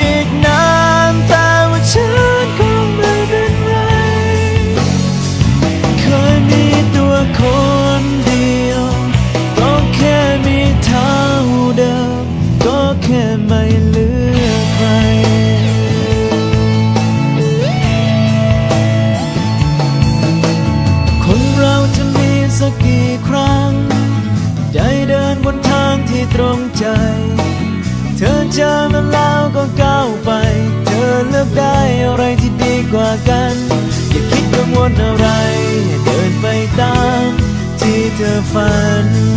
อีกนานแต่ว่าฉันคงไม่เป็นไรเคยมีตัวคนเดียวก็แค่มีเท่าเดิมก็แค่ไม่เหลือใครคนเราจะมีสักกี่ครั้ง ได้เดินบนทางที่ตรงใจ เธอเจอมาแล้วก็ กัน อย่าคิดกังวลอะไร เดินไปตามที่เธอฝัน